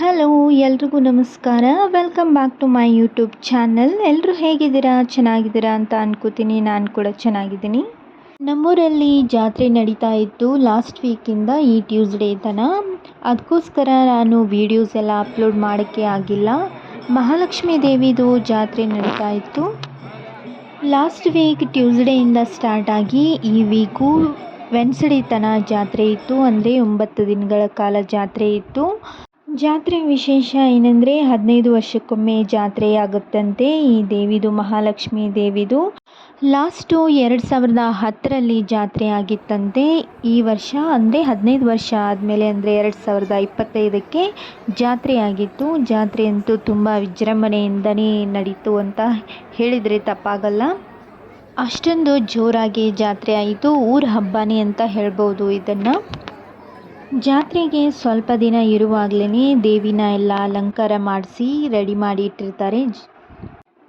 Hello ಎಲ್ರಿಗೂ ನಮಸ್ಕಾರ. Welcome back to my YouTube channel ಎಲ್ಲರೂ ಹೇಗಿದ್ದೀರಾ? ಚೆನ್ನಾಗಿದ್ದೀರಾ ಅಂತ ಅಂದ್ಕೋತೀನಿ ನಾನು ಕೂಡ ಚೆನ್ನಾಗಿದ್ದೀನಿ. ನಮ್ಮೂರಲ್ಲಿ ಜಾತ್ರೆ ನಡೀತಾ ಇತ್ತು ಲಾಸ್ಟ್ ವೀಕಿಂದ ಈ ಟ್ಯೂಸ್ಡೇ ತನ. ಅದಕ್ಕೋಸ್ಕರ ನಾನು ವೀಡಿಯೋಸ್ ಎಲ್ಲ ಅಪ್ಲೋಡ್ ಮಾಡೋಕ್ಕೆ ಆಗಿಲ್ಲ. ಮಹಾಲಕ್ಷ್ಮಿ ದೇವಿದು ಜಾತ್ರೆ ನಡೀತಾ ಇತ್ತು. ಲಾಸ್ಟ್ ವೀಕ್ ಟ್ಯೂಸ್ಡೇಯಿಂದ ಸ್ಟಾರ್ಟ್ ಆಗಿ ಈ ವೀಕು ವೆನ್ಸ್ಡೇ ತನ ಜಾತ್ರೆ ಇತ್ತು. ಅಂದರೆ ಒಂಬತ್ತು ದಿನಗಳ ಕಾಲ ಜಾತ್ರೆ ಇತ್ತು. ಜಾತ್ರೆ ವಿಶೇಷ ಏನಂದರೆ ಹದಿನೈದು ವರ್ಷಕ್ಕೊಮ್ಮೆ ಜಾತ್ರೆ ಆಗುತ್ತಂತೆ ಈ ದೇವಿದು ಮಹಾಲಕ್ಷ್ಮಿ ದೇವಿದು. ಲಾಸ್ಟು ಎರಡು ಸಾವಿರದ ಹತ್ತರಲ್ಲಿ ಜಾತ್ರೆ ಆಗಿತ್ತಂತೆ. ಈ ವರ್ಷ ಅಂದರೆ ಹದಿನೈದು ವರ್ಷ ಆದಮೇಲೆ ಅಂದರೆ ಎರಡು ಸಾವಿರದ ಇಪ್ಪತ್ತೈದಕ್ಕೆ ಜಾತ್ರೆ ಆಗಿತ್ತು ಜಾತ್ರೆ ಅಂತೂ ತುಂಬ ವಿಜೃಂಭಣೆಯಿಂದನೇ ನಡೀತು ಅಂತ ಹೇಳಿದರೆ ತಪ್ಪಾಗಲ್ಲ. ಅಷ್ಟೊಂದು ಜೋರಾಗಿ ಜಾತ್ರೆ ಆಯಿತು. ಊರ ಹಬ್ಬನೇ ಅಂತ ಹೇಳ್ಬೋದು ಇದನ್ನು. ಜಾತ್ರೆಗೆ ಸ್ವಲ್ಪ ದಿನ ಇರುವಾಗಲೇ ದೇವಿನ ಎಲ್ಲ ಅಲಂಕಾರ ಮಾಡಿಸಿ ರೆಡಿ ಮಾಡಿ ಇಟ್ಟಿರ್ತಾರೆ.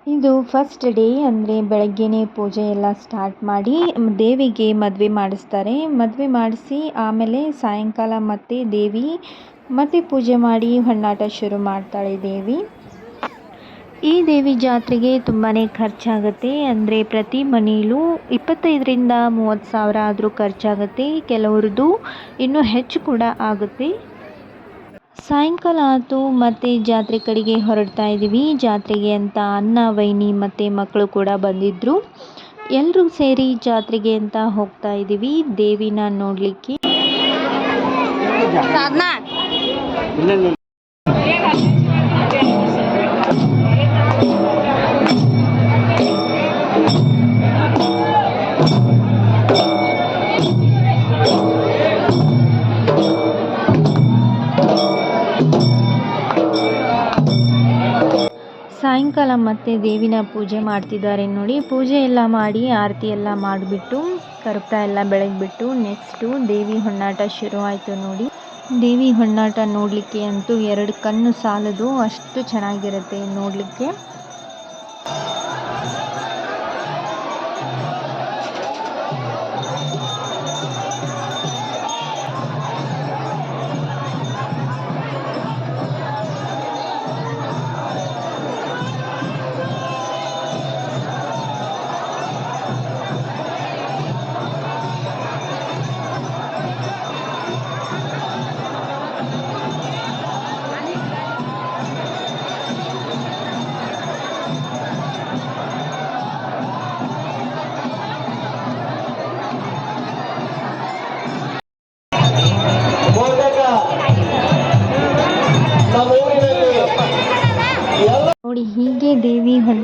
ಇದು ಫಸ್ಟ್ ಡೇ ಅಂದರೆ ಬೆಳಗ್ಗೆನೇ ಪೂಜೆ ಎಲ್ಲ ಸ್ಟಾರ್ಟ್ ಮಾಡಿ ದೇವಿಗೆ ಮದುವೆ ಮಾಡಿಸ್ತಾರೆ. ಮದುವೆ ಮಾಡಿಸಿ ಆಮೇಲೆ ಸಾಯಂಕಾಲ ಮತ್ತೆ ದೇವಿ ಮತ್ತೆ ಪೂಜೆ ಮಾಡಿ ಹಣ್ಣಾಟ ಶುರು ಮಾಡ್ತಾಳೆ ದೇವಿ. ಈ ದೇವಿ ಜಾತ್ರೆಗೆ ತುಂಬಾ ಖರ್ಚಾಗುತ್ತೆ. ಅಂದರೆ ಪ್ರತಿ ಮನೆಯಲ್ಲೂ ಇಪ್ಪತ್ತೈದರಿಂದ ಮೂವತ್ತು ಸಾವಿರ ಆದರೂ ಖರ್ಚಾಗುತ್ತೆ. ಕೆಲವ್ರದ್ದು ಇನ್ನೂ ಹೆಚ್ಚು ಕೂಡ ಆಗುತ್ತೆ. ಸಾಯಂಕಾಲ ಆಯಿತು, ಮತ್ತು ಜಾತ್ರೆ ಕಡೆಗೆ ಹೊರಡ್ತಾ ಇದ್ದೀವಿ ಜಾತ್ರೆಗೆ ಅಂತ ಅನ್ನ, ವೈನಿ ಮತ್ತು ಮಕ್ಕಳು ಕೂಡ ಬಂದಿದ್ದರು ಎಲ್ಲರೂ ಸೇರಿ ಜಾತ್ರೆಗೆ ಅಂತ ಹೋಗ್ತಾ ಇದ್ದೀವಿ ದೇವಿನ ನೋಡಲಿಕ್ಕೆ. ಮತ್ತೆ ದೇವಿನ ಪೂಜೆ ಮಾಡ್ತಿದ್ದಾರೆ ನೋಡಿ. ಪೂಜೆ ಎಲ್ಲ ಮಾಡಿ ಆರತಿ ಎಲ್ಲ ಮಾಡಿಬಿಟ್ಟು ಕರ್ಪೂರ ಎಲ್ಲ ಬೆಳಗ್ಬಿಟ್ಟು ನೆಕ್ಸ್ಟು ದೇವಿ ಹೊನ್ನಾಟ ಶುರು ಆಯಿತು ನೋಡಿ. ದೇವಿ ಹೊನ್ನಾಟ ನೋಡಲಿಕ್ಕೆ ಅಂತೂ ಎರಡು ಕಣ್ಣು ಸಾಲದು, ಅಷ್ಟು ಚೆನ್ನಾಗಿರುತ್ತೆ ನೋಡಲಿಕ್ಕೆ.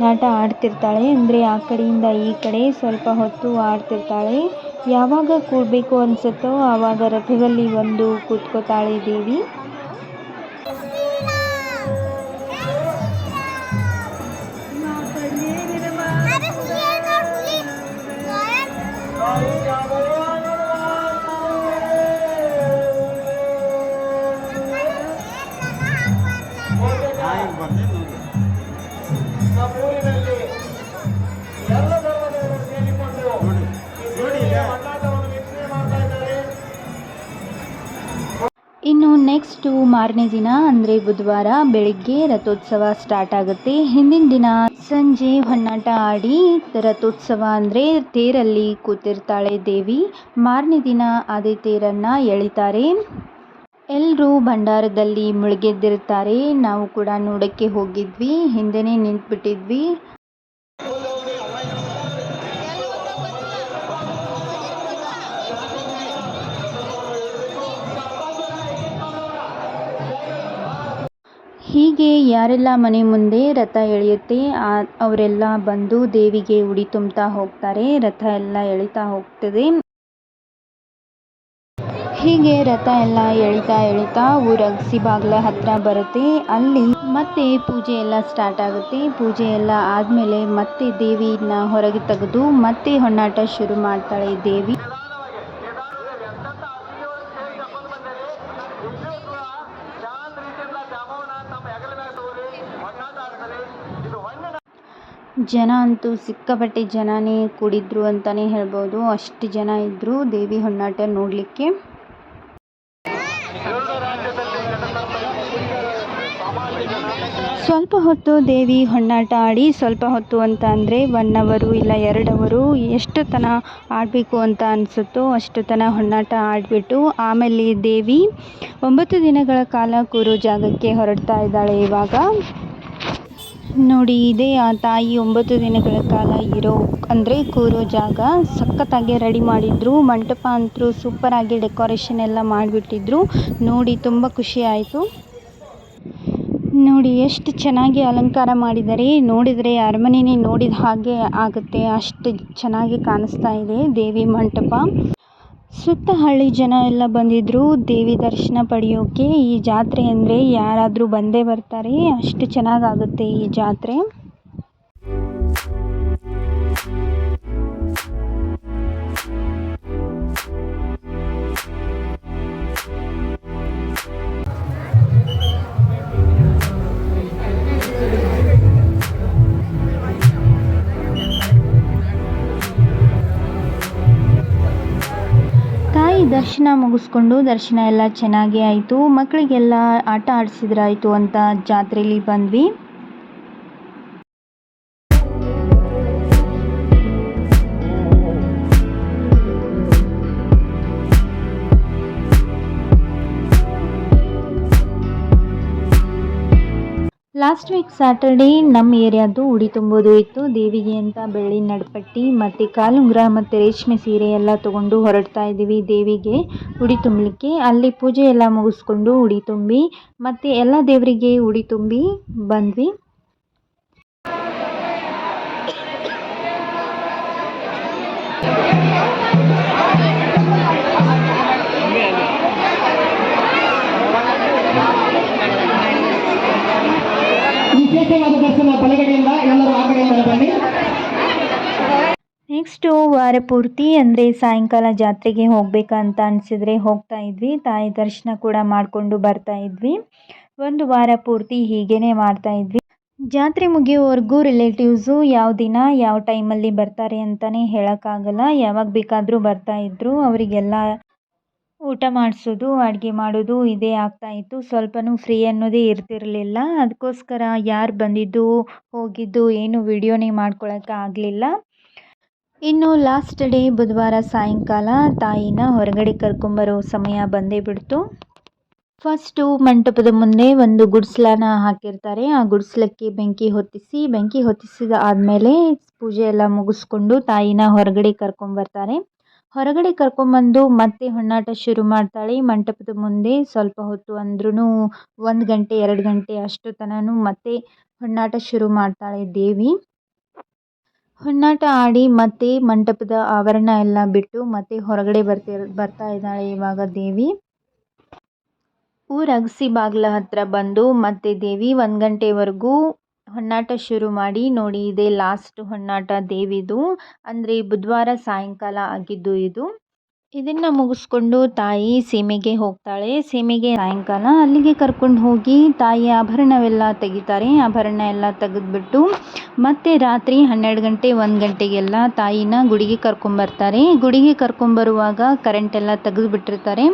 ಹೊಣ್ಣಾಟ ಆಡ್ತಿರ್ತಾಳೆ ಅಂದರೆ ಆ ಕಡೆಯಿಂದ ಈ ಕಡೆ ಸ್ವಲ್ಪ ಹೊತ್ತು ಆಡ್ತಿರ್ತಾಳೆ. ಯಾವಾಗ ಕೂಡಬೇಕು ಅನಿಸುತ್ತೋ ಆವಾಗ ರಥದಲ್ಲಿ ಒಂದು ಕೂತ್ಕೋತಾಳೆ ದೇವಿ. ಇನ್ನು ನೆಕ್ಸ್ಟು ಮಾರನೇ ದಿನ, ಅಂದರೆ ಬುಧವಾರ ಬೆಳಿಗ್ಗೆ ರಥೋತ್ಸವ ಸ್ಟಾರ್ಟ್ ಆಗುತ್ತೆ. ಹಿಂದಿನ ದಿನ ಸಂಜೆ ಹೊನ್ನಾಟ ಆಡಿ ರಥೋತ್ಸವ ಅಂದರೆ ತೇರಲ್ಲಿ ಕೂತಿರ್ತಾಳೆ ದೇವಿ. ಮಾರನೇ ದಿನ ಅದೇ ತೇರನ್ನು ಎಳಿತಾರೆ. ಎಲ್ಲರೂ ಭಂಡಾರದಲ್ಲಿ ಮುಳುಗೆದ್ದಿರ್ತಾರೆ. ನಾವು ಕೂಡ ನೋಡೋಕ್ಕೆ ಹೋಗಿದ್ವಿ. ಹಿಂದೆನೇ ನಿಂತ್ಬಿಟ್ಟಿದ್ವಿ. ಹೀಗೆ ಯಾರೆಲ್ಲ ಮನೆ ಮುಂದೆ ರಥ ಎಳೆಯುತ್ತೆ, ಆ, ಅವರೆಲ್ಲ ಬಂದು ದೇವಿಗೆ ಉಡಿ ತುಂಬ್ತಾ ಹೋಗ್ತಾರೆ. ರಥ ಎಲ್ಲ ಎಳಿತಾ ಹೋಗ್ತದೆ. ಹೀಗೆ ರಥ ಎಲ್ಲ ಎಳಿತಾ ಎಳಿತಾ ಊರ ಅಗಸಿ ಬಾಗ್ಲ ಹತ್ರ ಬರುತ್ತೆ. ಅಲ್ಲಿ ಮತ್ತೆ ಪೂಜೆ ಎಲ್ಲ ಸ್ಟಾರ್ಟ್ ಆಗುತ್ತೆ. ಪೂಜೆ ಎಲ್ಲ ಆದಮೇಲೆ ಮತ್ತೆ ದೇವಿನ ಹೊರಗೆ ತೆಗೆದು ಮತ್ತೆ ಹೊನ್ನಾಟ ಶುರು ಮಾಡ್ತಾಳೆ ದೇವಿ. ಜನ ಅಂತೂ ಸಿಕ್ಕಾಪಟ್ಟೆ ಜನನೇ ಕೂಡಿದ್ರು ಅಂತಲೇ ಹೇಳ್ಬೋದು. ಅಷ್ಟು ಜನ ಇದ್ದರು ದೇವಿ ಹೊನ್ನಾಟ ನೋಡಲಿಕ್ಕೆ. ಸ್ವಲ್ಪ ಹೊತ್ತು ದೇವಿ ಹೊನ್ನಾಟ ಆಡಿ, ಸ್ವಲ್ಪ ಹೊತ್ತು ಅಂತ ಅಂದರೆ ಒನ್ ಅವರು ಇಲ್ಲ ಎರಡು ಅವರು ಎಷ್ಟು ತನ ಆಡಬೇಕು ಅಂತ ಅನಿಸುತ್ತೋ ಅಷ್ಟು ತನ ಹೊನ್ನಾಟ ಆಡಿಬಿಟ್ಟು ಆಮೇಲೆ ದೇವಿ ಒಂಬತ್ತು ದಿನಗಳ ಕಾಲ ಕೂರೋ ಜಾಗಕ್ಕೆ ಹೊರಡ್ತಾ ಇದ್ದಾಳೆ ಇವಾಗ. ನೋಡಿ, ಇದೇ ಆ ತಾಯಿ ಒಂಬತ್ತು ದಿನಗಳ ಕಾಲ ಇರೋ ಅಂದರೆ ಕೂರೋ ಜಾಗ ಸಖತ್ತಾಗಿ ರೆಡಿ ಮಾಡಿದ್ರು. ಮಂಟಪ ಅಂತೂ ಸೂಪರಾಗಿ ಡೆಕೋರೇಷನ್ ಎಲ್ಲ ಮಾಡಿಬಿಟ್ಟಿದ್ರು. ನೋಡಿ, ತುಂಬ ಖುಷಿ ಆಯಿತು. ನೋಡಿ, ಎಷ್ಟು ಚೆನ್ನಾಗಿ ಅಲಂಕಾರ ಮಾಡಿದ್ದಾರೆ. ನೋಡಿದರೆ ಅರಮನೆನೇ ನೋಡಿದ ಹಾಗೆ ಆಗುತ್ತೆ. ಅಷ್ಟು ಚೆನ್ನಾಗಿ ಕಾಣಿಸ್ತಾ ಇದೆ ದೇವಿ ಮಂಟಪ. ಸುತ್ತ ಹಳ್ಳಿ ಜನ ಎಲ್ಲ ಬಂದಿದ್ದರು ದೇವಿ ದರ್ಶನ ಪಡೆಯೋಕೆ ಈ ಜಾತ್ರೆ ಅಂದರೆ ಯಾರಾದರೂ ಬಂದೇ ಬರ್ತಾರೆ. ಅಷ್ಟು ಚೆನ್ನಾಗಾಗುತ್ತೆ ಈ ಜಾತ್ರೆ. ದರ್ಶನ ಮುಗಿಸ್ಕೊಂಡು ದರ್ಶನ ಎಲ್ಲ ಚೆನ್ನಾಗಿ ಆಯಿತು. ಮಕ್ಕಳಿಗೆಲ್ಲ ಆಟ ಆಡ್ಸಿದ್ರಾಯಿತು ಅಂತ ಜಾತ್ರೆಲಿ ಬಂದ್ವಿ. ಲಾಸ್ಟ್ ವೀಕ್ ಸ್ಯಾಟರ್ಡೇ ನಮ್ಮ ಏರಿಯಾದು ಉಡಿ ತುಂಬೋದು ಇತ್ತು. ದೇವಿಗೆ ಅಂತ ಬೆಳ್ಳಿ ನಡ್ಪಟ್ಟಿ ಮತ್ತು ಕಾಲುಂಗ್ರ ಮತ್ತು ರೇಷ್ಮೆ ಸೀರೆ ಎಲ್ಲ ತೊಗೊಂಡು ಹೊರಡ್ತಾ ಇದ್ದೀವಿ ದೇವಿಗೆ ಉಡಿ ತುಂಬಲಿಕ್ಕೆ. ಅಲ್ಲಿ ಪೂಜೆ ಎಲ್ಲ ಮುಗಿಸ್ಕೊಂಡು ಉಡಿ ತುಂಬಿ ಮತ್ತು ಎಲ್ಲ ದೇವರಿಗೆ ಉಡಿ ತುಂಬಿ ಬಂದ್ವಿ. ನೆಕ್ಸ್ಟು ವಾರ ಪೂರ್ತಿ ಅಂದರೆ ಸಾಯಂಕಾಲ ಜಾತ್ರೆಗೆ ಹೋಗ್ಬೇಕಂತ ಅನಿಸಿದ್ರೆ ಹೋಗ್ತಾ ಇದ್ವಿ. ತಾಯಿ ದರ್ಶನ ಕೂಡ ಮಾಡಿಕೊಂಡು ಬರ್ತಾ ಇದ್ವಿ. ಒಂದು ವಾರ ಪೂರ್ತಿ ಹೀಗೇ ಮಾಡ್ತಾ ಇದ್ವಿ. ಜಾತ್ರೆ ಮುಗಿಯೋವರೆಗೂ ರಿಲೇಟಿವ್ಸು ಯಾವ ದಿನ, ಯಾವ ಟೈಮಲ್ಲಿ ಬರ್ತಾರೆ ಅಂತಲೇ ಹೇಳೋಕ್ಕಾಗಲ್ಲ. ಯಾವಾಗ ಬೇಕಾದರೂ ಬರ್ತಾ ಇದ್ದರು ಅವರಿಗೆಲ್ಲ ಊಟ ಮಾಡಿಸೋದು, ಅಡುಗೆ ಮಾಡೋದು ಇದೇ ಆಗ್ತಾಯಿತ್ತು ಸ್ವಲ್ಪನೂ ಫ್ರೀ ಅನ್ನೋದೇ ಇರ್ತಿರಲಿಲ್ಲ. ಅದಕ್ಕೋಸ್ಕರ ಯಾರು ಬಂದಿದ್ದು, ಹೋಗಿದ್ದು, ಏನು ವಿಡಿಯೋನೇ ಮಾಡ್ಕೊಳಕ್ಕೆ ಆಗಲಿಲ್ಲ. ಇನ್ನು ಲಾಸ್ಟ್ ಡೇ ಬುಧವಾರ ಸಾಯಂಕಾಲ ತಾಯಿನ ಹೊರಗಡೆ ಕರ್ಕೊಂಬರೋ ಸಮಯ ಬಂದೇ ಬಿಡ್ತು. ಫಸ್ಟು ಮಂಟಪದ ಮುಂದೆ ಒಂದು ಗುಡ್ಸ್ಲನ ಹಾಕಿರ್ತಾರೆ. ಆ ಗುಡಿಸ್ಲಕ್ಕೆ ಬೆಂಕಿ ಹೊತ್ತಿಸಿ, ಬೆಂಕಿ ಹೊತ್ತಿಸಿದ ಆದಮೇಲೆ ಪೂಜೆ ಎಲ್ಲ ಮುಗಿಸ್ಕೊಂಡು ತಾಯಿನ ಹೊರಗಡೆ ಕರ್ಕೊಂಬರ್ತಾರೆ. ಹೊರಗಡೆ ಕರ್ಕೊಂಬಂದು ಮತ್ತೆ ಹೊನ್ನಾಟ ಶುರು ಮಾಡ್ತಾಳೆ. ಮಂಟಪದ ಮುಂದೆ ಸ್ವಲ್ಪ ಹೊತ್ತು ಅಂದ್ರೂ ಒಂದು ಗಂಟೆ, ಎರಡು ಗಂಟೆ ಅಷ್ಟು ತನಕ ಮತ್ತೆ ಹೊನ್ನಾಟ ಶುರು ಮಾಡ್ತಾಳೆ ದೇವಿ. ಹೊನ್ನಾಟ ಆಡಿ ಮತ್ತೆ ಮಂಟಪದ ಆವರಣ ಎಲ್ಲ ಬಿಟ್ಟು ಮತ್ತೆ ಹೊರಗಡೆ ಬರ್ತಿರ್ ಬರ್ತಾ ಇದ್ದಾಳೆ ಇವಾಗ ದೇವಿ. ಊರ ಅಗಸಿ ಬಾಗಿಲ ಹತ್ರ ಬಂದು ಮತ್ತೆ ದೇವಿ ಒಂದು ಗಂಟೆವರೆಗೂ ಹೊಣ್ಣಾಟ ಶುರು ಮಾಡಿ ನೋಡಿ ಇದೇ ಲಾಸ್ಟ್ ಹೊನ್ನಾಟ ದೇವಿದು. ಅಂದರೆ ಬುಧವಾರ ಸಾಯಂಕಾಲ ಆಗಿದ್ದು ಇದು. ಇದನ್ನು ಮುಗಿಸ್ಕೊಂಡು ತಾಯಿ ಸೀಮೆಗೆ ಹೋಗ್ತಾಳೆ. ಸೀಮೆಗೆ ಸಾಯಂಕಾಲ ಅಲ್ಲಿಗೆ ಕರ್ಕೊಂಡು ಹೋಗಿ ತಾಯಿ ಆಭರಣವೆಲ್ಲ ತೆಗಿತಾರೆ. ಆಭರಣ ಎಲ್ಲ ತೆಗೆದ್ಬಿಟ್ಟು ಮತ್ತೆ ರಾತ್ರಿ ಹನ್ನೆರಡು ಗಂಟೆ, ಒಂದು ಗಂಟೆಗೆಲ್ಲ ತಾಯಿನ ಗುಡಿಗೆ ಕರ್ಕೊಂಬರ್ತಾರೆ ಗುಡಿಗೆ ಕರ್ಕೊಂಬರುವಾಗ ಕರೆಂಟ್ ಎಲ್ಲ ತೆಗೆದುಬಿಟ್ಟಿರ್ತಾರೆ.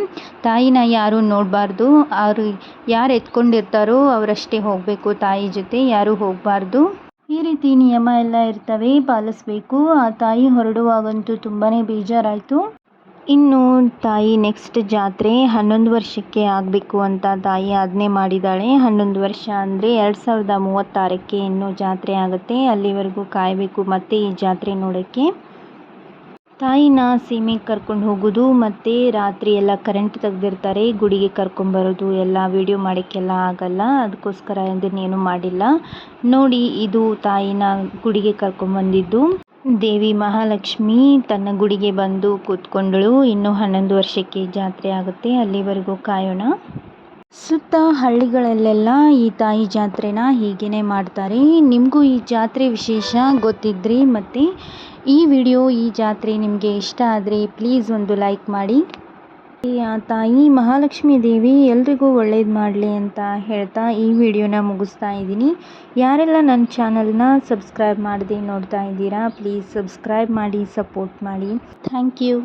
ತಾಯಿನ ಯಾರು ನೋಡಬಾರ್ದು. ಅವರು ಯಾರು ಎತ್ಕೊಂಡಿರ್ತಾರೋ ಅವರಷ್ಟೇ ಹೋಗಬೇಕು ತಾಯಿ ಜೊತೆ. ಯಾರೂ ಹೋಗಬಾರ್ದು. ಈ ರೀತಿ ನಿಯಮ ಎಲ್ಲ ಇರ್ತವೆ. ಪಾಲಿಸ್ಬೇಕು. ಆ ತಾಯಿ ಹೊರಡುವಾಗಂತೂ ತುಂಬಾ ಬೇಜಾರಾಯಿತು. ಇನ್ನು ತಾಯಿ ನೆಕ್ಸ್ಟ್ ಜಾತ್ರೆ ಹನ್ನೊಂದು ವರ್ಷಕ್ಕೆ ಆಗಬೇಕು ಅಂತ ತಾಯಿ ಆಜ್ಞೆ ಮಾಡಿದ್ದಾಳೆ. ಹನ್ನೊಂದು ವರ್ಷ ಅಂದರೆ ಎರಡು ಸಾವಿರದ ಮೂವತ್ತಾರಕ್ಕೆ ಇನ್ನೂ ಜಾತ್ರೆ ಆಗುತ್ತೆ. ಅಲ್ಲಿವರೆಗೂ ಕಾಯಬೇಕು ಮತ್ತೆ ಈ ಜಾತ್ರೆ ನೋಡೋಕ್ಕೆ. ತಾಯಿನ ಸೀಮೆಗೆ ಕರ್ಕೊಂಡು ಹೋಗೋದು ಮತ್ತು ರಾತ್ರಿ ಎಲ್ಲ ಕರೆಂಟ್ ತೆಗೆದಿರ್ತಾರೆ. ಗುಡಿಗೆ ಕರ್ಕೊಂಬರೋದು ಎಲ್ಲ ವೀಡಿಯೋ ಮಾಡೋಕ್ಕೆಲ್ಲ ಆಗಲ್ಲ. ಅದಕ್ಕೋಸ್ಕರ ಅದನ್ನೇನು ಮಾಡಿಲ್ಲ. ನೋಡಿ ಇದು ತಾಯಿನ ಗುಡಿಗೆ ಕರ್ಕೊಂಬಂದಿದ್ದು ದೇವಿ ಮಹಾಲಕ್ಷ್ಮಿ ತನ್ನ ಗುಡಿಗೆ ಬಂದು ಕೂತ್ಕೊಂಡಳು. ಇನ್ನು ಹನ್ನೊಂದು ವರ್ಷಕ್ಕೆ ಜಾತ್ರೆ ಆಗುತ್ತೆ. ಅಲ್ಲಿವರೆಗೂ ಕಾಯೋಣ. ಸುತ್ತ ಹಳ್ಳಿಗಳಲ್ಲೆಲ್ಲ ಈ ತಾಯಿ ಜಾತ್ರೆನ ಹೀಗೇ ಮಾಡ್ತಾರೆ. ನಿಮಗೂ ಈ ಜಾತ್ರೆ ವಿಶೇಷ ಗೊತ್ತಿದ್ರಿ ಮತ್ತು ಈ ವಿಡಿಯೋ, ಈ ಜಾತ್ರೆ ನಿಮಗೆ ಇಷ್ಟ ಆದರೆ ಪ್ಲೀಸ್ ಒಂದು ಲೈಕ್ ಮಾಡಿ. ಆ ತಾಯಿ ಮಹಾಲಕ್ಷ್ಮೀ ದೇವಿ ಎಲ್ರಿಗೂ ಒಳ್ಳೇದು ಮಾಡಲಿ ಅಂತ ಹೇಳ್ತಾ ಈ ವಿಡಿಯೋನ ಮುಗಿಸ್ತಾ ಇದ್ದೀನಿ. ಯಾರೆಲ್ಲ ನನ್ನ ಚಾನಲ್ನ ಸಬ್ಸ್ಕ್ರೈಬ್ ಮಾಡದೆ ನೋಡ್ತಾ ಇದ್ದೀರಾ, ಪ್ಲೀಸ್ ಸಬ್ಸ್ಕ್ರೈಬ್ ಮಾಡಿ, ಸಪೋರ್ಟ್ ಮಾಡಿ. Thank you.